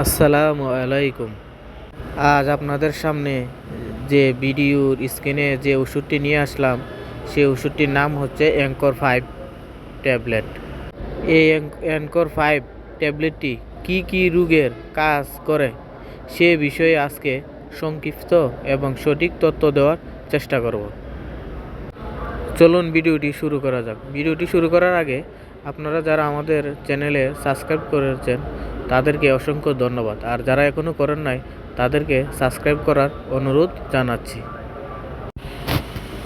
আসসালামু আলাইকুম। আজ আপনাদের সামনে যে ভিডিওর স্ক্রিনে যে ওষুধটি নিয়ে আসলাম, সেই ওষুধটির নাম হচ্ছে অ্যাঙ্কর ফাইভ ট্যাবলেট। এই অ্যাঙ্কর ফাইভ ট্যাবলেটটি কি কি রোগের কাজ করে, সে বিষয়ে আজকে সংক্ষিপ্ত এবং সঠিক তথ্য দেওয়ার চেষ্টা করব। চলুন ভিডিওটি শুরু করা যাক। ভিডিওটি শুরু করার আগে আপনারা যারা আমাদের চ্যানেলে সাবস্ক্রাইব করেছেন তাদেরকে অসংখ্য ধন্যবাদ। আর যারা এখনও করেন নাই, তাদেরকে সাবস্ক্রাইব করার অনুরোধ জানাচ্ছি।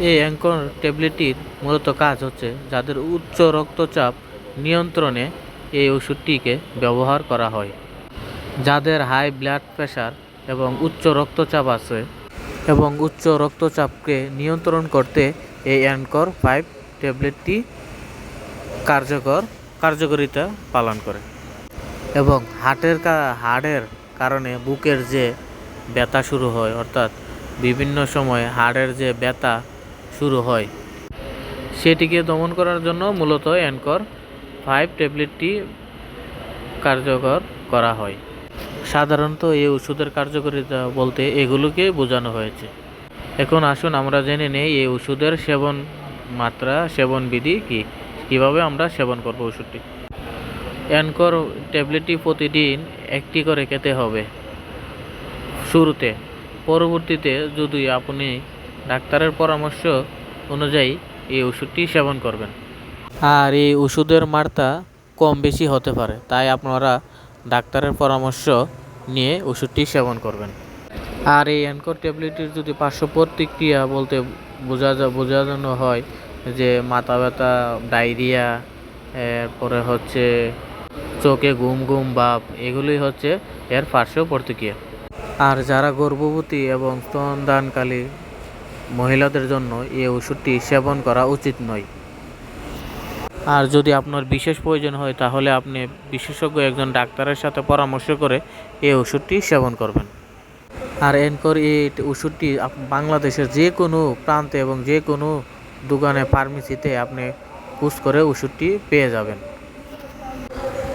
এই অ্যাঙ্কর ট্যাবলেটটির মূলত কাজ হচ্ছে যাদের উচ্চ রক্তচাপ নিয়ন্ত্রণে এই ওষুধটিকে ব্যবহার করা হয়। যাদের হাই ব্লাড প্রেশার এবং উচ্চ রক্তচাপ আছে এবং উচ্চ রক্তচাপকে নিয়ন্ত্রণ করতে এই অ্যানকর ফাইভ ট্যাবলেটটি কার্যকর, কার্যকারিতা পালন করে। এবং হার্টের হাড়ের কারণে বুকের যে ব্যথা শুরু হয়, অর্থাৎ বিভিন্ন সময় হাড়ের যে ব্যথা শুরু হয়, সেটিকে দমন করার জন্য মূলত অ্যানকর ফাইভ ট্যাবলেটটি কার্যকর করা হয়। সাধারণত এই ওষুধের কার্যকারিতা বলতে এগুলোকে বোঝানো হয়েছে। এখন আসুন আমরা জেনে নেই এই ওষুধের সেবন মাত্রা, সেবন বিধি কি? কীভাবে আমরা সেবন করব ওষুধটি? অ্যানকর ট্যাবলেটটি প্রতিদিন একটি করে খেতে হবে। শুরুতে। পরবর্তীতে যদি আপনি ডাক্তারের পরামর্শ অনুযায়ী এই ওষুধটি সেবন করবেন। আর এই ওষুধের মাত্রা কম বেশি হতে পারে, তাই আপনারা ডাক্তারের পরামর্শ নিয়ে ওষুধটি সেবন করবেন। আর এই অ্যানকর ট্যাবলেটের যদি পার্শ্ব প্রতিক্রিয়া বলতে বোঝা যা বোঝানো হয় যে মাথা ব্যথা, ডায়রিয়া, এরপরে হচ্ছে চোখে ঘুম ঘুম ভাব এগুলোই হচ্ছে এর পার্শ্ব প্রতিক্রিয়া। আর যারা গর্ভবতী এবং স্তনদানকালী মহিলাদের জন্য এই ওষুধটি সেবন করা উচিত নয়। আর যদি আপনার বিশেষ প্রয়োজন হয়, তাহলে আপনি বিশেষজ্ঞ একজন ডাক্তারের সাথে পরামর্শ করে এই ওষুধটি সেবন করবেন। আর এনকর এই ওষুধটি বাংলাদেশের যে কোনো প্রান্তে এবং যে কোনো দোকানে, ফার্মেসিতে আপনি পুষ করে ওষুধটি পেয়ে যাবেন।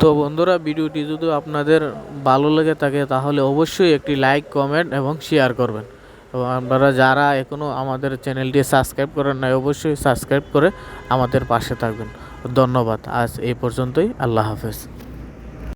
তো বন্ধুরা, ভিডিওটি যদি আপনাদের ভালো লেগে থাকে, তাহলে অবশ্যই একটি লাইক, কমেন্ট এবং শেয়ার করবেন। এবং আপনারা যারা এখনও আমাদের চ্যানেলটি সাবস্ক্রাইব করেন নাই, অবশ্যই সাবস্ক্রাইব করে আমাদের পাশে থাকবেন। ধন্যবাদ। আজ এই পর্যন্তই। আল্লাহ হাফেজ।